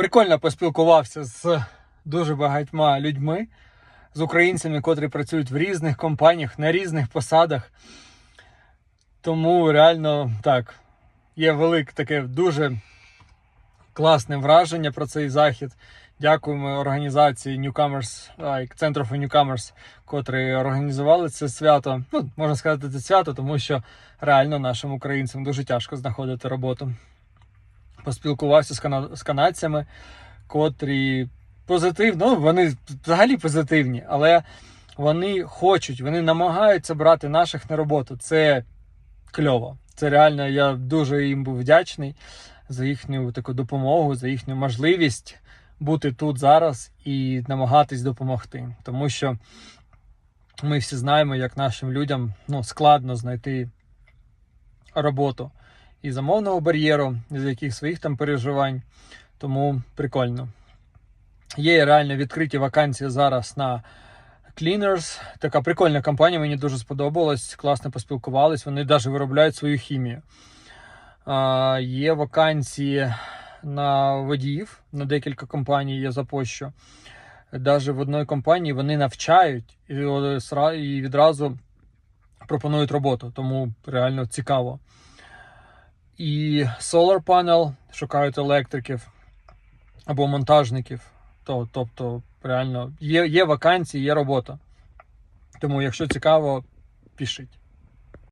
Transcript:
прикольно поспілкувався з дуже багатьма людьми, з українцями, котрі працюють в різних компаніях, на різних посадах. Тому реально так, є велике таке дуже класне враження про цей захід. Дякуємо організації Newcomers, Center for Newcomers, котрі організували це свято. Ну, можна сказати, це свято, тому що реально нашим українцям дуже тяжко знаходити роботу. Поспілкувався з, кана... з канадцями, котрі позитивно, ну, вони взагалі позитивні, але вони хочуть, вони намагаються брати наших на роботу. Це кльово. Це реально я дуже їм був вдячний за їхню таку допомогу, за їхню можливість бути тут зараз і намагатись допомогти. Тому що ми всі знаємо, як нашим людям ну, складно знайти роботу і замовного бар'єру, з яких своїх там переживань. Тому прикольно. Є реально відкриті вакансії зараз на Cleaners. Така прикольна компанія, мені дуже сподобалась, класно поспілкувались. Вони навіть виробляють свою хімію. А, є вакансії на водіїв, на декілька компаній я запощу. Навіть в одній компанії вони навчають і, відразу пропонують роботу, тому реально цікаво. І Solar Panel шукають електриків або монтажників. То, тобто, реально є, є вакансії, є робота. Тому, якщо цікаво, пишіть.